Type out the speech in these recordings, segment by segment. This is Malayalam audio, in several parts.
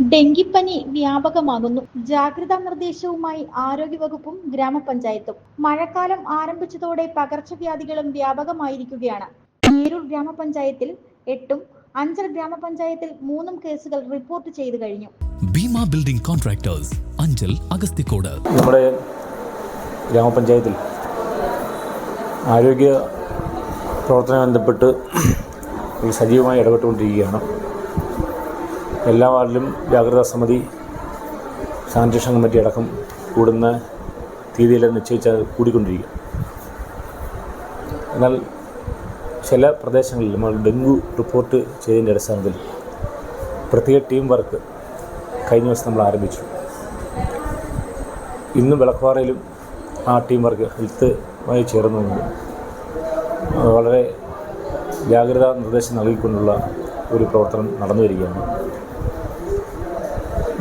ഡെങ്കിപ്പനി വ്യാപകമാകുന്നു. ജാഗ്രതാ നിർദ്ദേശവുമായി ആരോഗ്യവകുപ്പും ഗ്രാമപഞ്ചായത്തും. മഴക്കാലം ആരംഭിച്ചതോടെ പകർച്ചവ്യാധികളും വ്യാപകമായിരിക്കുകയാണ്. ഏരൂർ ഗ്രാമപഞ്ചായത്തിൽ എട്ടും അഞ്ചൽ ഗ്രാമപഞ്ചായത്തിൽ മൂന്നും കേസുകൾ റിപ്പോർട്ട് ചെയ്തു കഴിഞ്ഞു. Bhima building contractors Anchal Agasthikode. നമ്മുടെ ഗ്രാമപഞ്ചായത്തിൽ ആരോഗ്യ പ്രവർത്തനം ബന്ധപ്പെട്ട് സജീവമായി ഇടപെട്ടുകൊണ്ടിരിക്കുകയാണ്. എല്ലാ വാർഡിലും ജാഗ്രതാ സമിതി സാനിറ്റേഷൻ കമ്മിറ്റി അടക്കം കൂടുന്ന തീയതിയിൽ നിശ്ചയിച്ച് കൂടിക്കൊണ്ടിരിക്കുക എന്നാൽ ചില പ്രദേശങ്ങളിൽ നമ്മൾ ഡെങ്കു റിപ്പോർട്ട് ചെയ്തതിന്റെ അടിസ്ഥാനത്തിൽ പ്രത്യേക ടീം വർക്ക് കഴിഞ്ഞ ദിവസം നമ്മൾ ആരംഭിച്ചു. ഇന്നും വിളക്കുവാറയിലും ആ ടീം വർക്ക് ഹെൽത്തുമായി ചേർന്നുകൊണ്ട് വളരെ ജാഗ്രതാ നിർദ്ദേശം നൽകിക്കൊണ്ടുള്ള ഒരു പ്രവർത്തനം നടന്നു വരികയാണ്.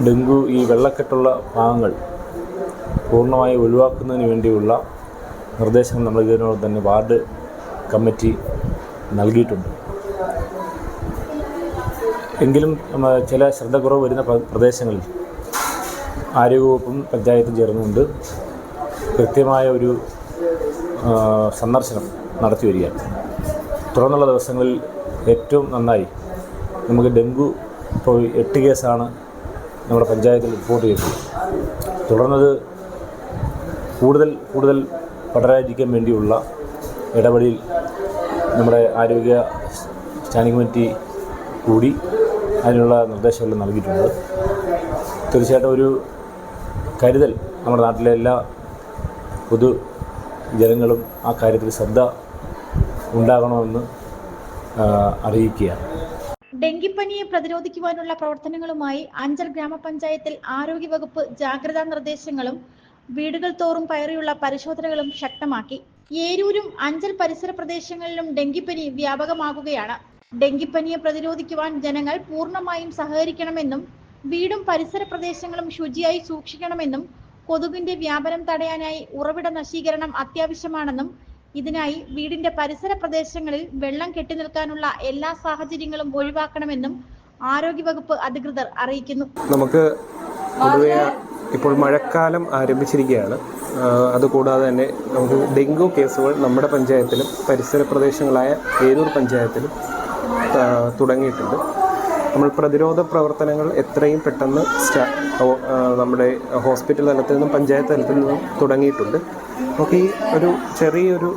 ഡെങ്കു ഈ വെള്ളക്കെട്ടുള്ള ഭാഗങ്ങൾ പൂർണമായി ഒഴിവാക്കുന്നതിന് വേണ്ടിയുള്ള നിർദ്ദേശങ്ങൾ നമ്മൾ തന്നെ വാർഡ് കമ്മിറ്റി നൽകിയിട്ടുണ്ട്. എങ്കിലും ചില ശ്രദ്ധക്കുറവ് വരുന്ന പ്രദേശങ്ങളിൽ ആരോഗ്യവകുപ്പും പഞ്ചായത്തും ചേർന്നുകൊണ്ട് കൃത്യമായ ഒരു സന്ദർശനം നടത്തി വരികയാണ്. തുടർന്നുള്ള ദിവസങ്ങളിൽ ഏറ്റവും നന്നായി നമുക്ക് ഡെങ്കു ഇപ്പോൾ എട്ട് കേസാണ് നമ്മുടെ പഞ്ചായത്തിൽ റിപ്പോർട്ട് ചെയ്തു. തുടർന്നത് കൂടുതൽ കൂടുതൽ പടരാതിരിക്കാൻ വേണ്ടിയുള്ള ഇടപെടൽ നമ്മുടെ ആരോഗ്യ സ്റ്റാൻഡിംഗ് കമ്മിറ്റി കൂടി അതിനുള്ള നിർദ്ദേശങ്ങൾ നൽകിയിട്ടുണ്ട്. തീർച്ചയായിട്ടും ഒരു കരുതൽ നമ്മുടെ നാട്ടിലെ എല്ലാ പൊതു ജനങ്ങളും ആ കാര്യത്തിൽ ശ്രദ്ധ ഉണ്ടാകണമെന്ന് അറിയിക്കുകയാണ്. ഡെങ്കിപ്പനിയെ പ്രതിരോധിക്കുവാനുള്ള പ്രവർത്തനങ്ങളുമായി അഞ്ചൽ ഗ്രാമപഞ്ചായത്തിൽ ആരോഗ്യവകുപ്പ് ജാഗ്രതാ നിർദ്ദേശങ്ങളും വീടുകൾ തോറും കയറിയുള്ള പരിശോധനകളും ശക്തമാക്കി. ഏരൂരും അഞ്ചൽ പരിസര പ്രദേശങ്ങളിലും ഡെങ്കിപ്പനി വ്യാപകമാകുകയാണ്. ഡെങ്കിപ്പനിയെ പ്രതിരോധിക്കുവാൻ ജനങ്ങൾ പൂർണമായും സഹകരിക്കണമെന്നും വീടും പരിസര പ്രദേശങ്ങളും ശുചിയായി സൂക്ഷിക്കണമെന്നും കൊതുകിന്റെ വ്യാപനം തടയാനായി ഉറവിട നശീകരണം അത്യാവശ്യമാണെന്നും ഇതിനായി വീടിന്റെ പരിസര പ്രദേശങ്ങളിൽ വെള്ളം കെട്ടിനിൽക്കാനുള്ള എല്ലാ സാഹചര്യങ്ങളും ഒഴിവാക്കണമെന്നും ആരോഗ്യവകുപ്പ് അധികൃതർ അറിയിക്കുന്നു. നമുക്ക് ഇപ്പോൾ മഴക്കാലം ആരംഭിച്ചിരിക്കുകയാണ്. അതുകൂടാതെ തന്നെ നമുക്ക് ഡെങ്കു കേസുകൾ നമ്മുടെ പഞ്ചായത്തിലും പരിസര പ്രദേശങ്ങളായ ഏരൂർ പഞ്ചായത്തിലും തുടങ്ങിയിട്ടുണ്ട്. നമ്മൾ പ്രതിരോധ പ്രവർത്തനങ്ങൾ എത്രയും പെട്ടെന്ന് നമ്മുടെ ഹോസ്പിറ്റൽ തലത്തിൽ നിന്നും പഞ്ചായത്ത് തലത്തിൽ നിന്നും തുടങ്ങിയിട്ടുണ്ട്. നമുക്ക് ഈ ഒരു ചെറിയൊരു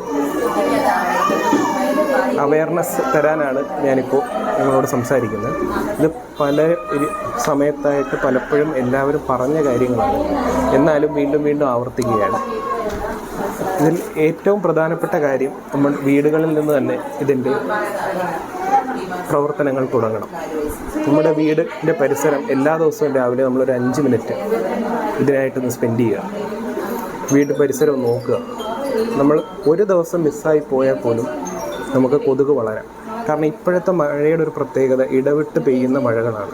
അവയർനെസ് തരാനാണ് ഞാനിപ്പോൾ നിങ്ങളോട് സംസാരിക്കുന്നത്. ഇത് പല സമയത്തായിട്ട് പലപ്പോഴും എല്ലാവരും പറഞ്ഞ കാര്യങ്ങളാണ്. എന്നാലും വീണ്ടും വീണ്ടും ആവർത്തിക്കുകയാണ്. ഇതിൽ ഏറ്റവും പ്രധാനപ്പെട്ട കാര്യം നമ്മൾ വീടുകളിൽ നിന്ന് തന്നെ ഇതിന്റെ പ്രവർത്തനങ്ങൾ തുടങ്ങണം. നമ്മുടെ വീടിന്റെ പരിസരം എല്ലാ ദിവസവും രാവിലെ നമ്മളൊരു അഞ്ച് മിനിറ്റ് ഇതിനായിട്ടൊന്ന് സ്പെൻഡ് ചെയ്യുക. വീട് പരിസരം നോക്കുക. നമ്മൾ ഒരു ദിവസം മിസ്സായി പോയാൽ പോലും നമുക്ക് കൊതുക് വളരാം. കാരണം ഇപ്പോഴത്തെ മഴയുടെ ഒരു പ്രത്യേകത ഇടവിട്ട് പെയ്യുന്ന മഴകളാണ്.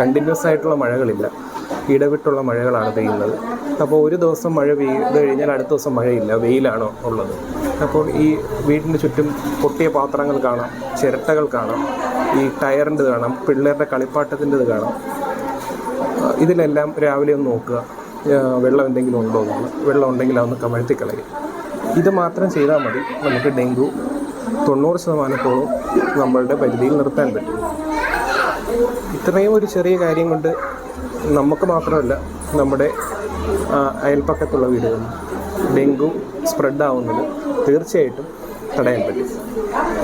കണ്ടിന്യൂസ് ആയിട്ടുള്ള മഴകളില്ല. ഇടവിട്ടുള്ള മഴകളാണ് പെയ്യുന്നത്. അപ്പോൾ ഒരു ദിവസം മഴ പെയ്ത് കഴിഞ്ഞാൽ അടുത്ത ദിവസം മഴയില്ല വെയിലാണോ ഉള്ളത്. അപ്പോൾ ഈ വീടിന് ചുറ്റും പൊട്ടിയ പാത്രങ്ങൾ കാണാം ചിരട്ടകൾ കാണാം ഈ ടയറിന്റെ കാണാം പിള്ളേരുടെ കളിപ്പാട്ടത്തിന്റെത് കാണാം. ഇതിലെല്ലാം രാവിലെ ഒന്ന് നോക്കുക വെള്ളം എന്തെങ്കിലും ഉണ്ടോ എന്ന് വെള്ളം ഉണ്ടെങ്കിൽ അതൊന്ന് കമഴ്ത്തി കളയുക. ഇത് മാത്രം ചെയ്താൽ മതി. നമുക്ക് ഡെങ്കു തൊണ്ണൂറ് ശതമാനത്തോളം നമ്മളുടെ പരിധിയിൽ നിർത്താൻ പറ്റും. ഇത്രയും ഒരു ചെറിയ കാര്യം കൊണ്ട് നമുക്ക് മാത്രമല്ല നമ്മുടെ അയൽപ്പക്കത്തുള്ള വീടുകളിൽ ഡെങ്കു സ്പ്രെഡ് ആവുന്നത് തീർച്ചയായിട്ടും തടയാൻ പറ്റും.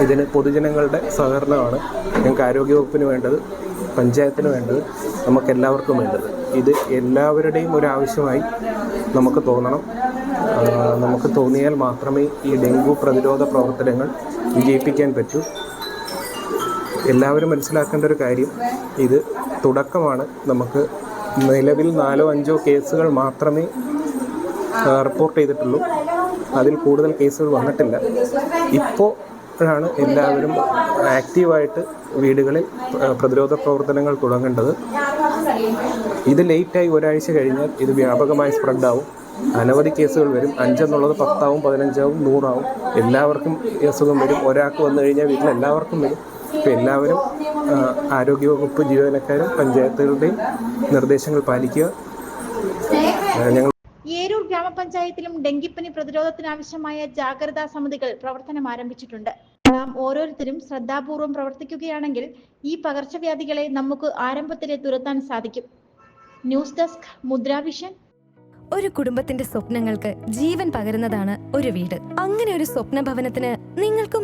ഇതിന് പൊതുജനങ്ങളുടെ സഹകരണമാണ് ഞങ്ങൾക്ക് ആരോഗ്യവകുപ്പിന് വേണ്ടത് പഞ്ചായത്തിന് വേണ്ടത് നമുക്കെല്ലാവർക്കും വേണ്ടത്. ഇത് എല്ലാവരുടെയും ഒരു ആവശ്യമായി നമുക്ക് തോന്നണം. നമുക്ക് തോന്നിയാൽ മാത്രമേ ഈ ഡെങ്കു പ്രതിരോധ പ്രവർത്തനങ്ങൾ വിജയിപ്പിക്കാൻ പറ്റൂ. എല്ലാവരും മനസ്സിലാക്കേണ്ട ഒരു കാര്യം ഇത് തുടക്കമാണ്. നമുക്ക് നിലവിൽ നാലോ അഞ്ചോ കേസുകൾ മാത്രമേ റിപ്പോർട്ട് ചെയ്തിട്ടുള്ളൂ. അതിൽ കൂടുതൽ കേസുകൾ വന്നിട്ടില്ല. ഇപ്പോൾ ാണ് എല്ലാവരും ആക്റ്റീവായിട്ട് വീടുകളിൽ പ്രതിരോധ പ്രവർത്തനങ്ങൾ തുടങ്ങേണ്ടത്. ഇത് ലേറ്റായി ഒരാഴ്ച കഴിഞ്ഞാൽ ഇത് വ്യാപകമായി സ്പ്രെഡാവും. അനവധി കേസുകൾ വരും. അഞ്ചെന്നുള്ളത് പത്താവും പതിനഞ്ചാവും നൂറാവും. എല്ലാവർക്കും അസുഖം വരും. ഒരാൾക്ക് വന്നു കഴിഞ്ഞാൽ വീട്ടിൽ എല്ലാവർക്കും വരും. അപ്പോൾ എല്ലാവരും ആരോഗ്യവകുപ്പ് ജീവനക്കാരും പഞ്ചായത്തുകളുടെയും നിർദ്ദേശങ്ങൾ പാലിക്കുക. ഞങ്ങൾ ഏരൂർ ഗ്രാമപഞ്ചായത്തിലും ഡെങ്കിപ്പനി പ്രതിരോധത്തിനാവശ്യമായ ജാഗ്രതാ സമിതികൾ പ്രവർത്തനം ആരംഭിച്ചിട്ടുണ്ട്. നാം ഓരോരുത്തരും ശ്രദ്ധാപൂർവം പ്രവർത്തിക്കുകയാണെങ്കിൽ ഈ പകർച്ചവ്യാധികളെ നമുക്ക് ആരംഭത്തിലെ തുരത്താൻ സാധിക്കും. News desk Mudravision. ഒരു കുടുംബത്തിന്റെ സ്വപ്നങ്ങൾക്ക് ജീവൻ പകരുന്നതാണ് ഒരു വീട്. അങ്ങനെ ഒരു സ്വപ്ന ഭവനത്തിന്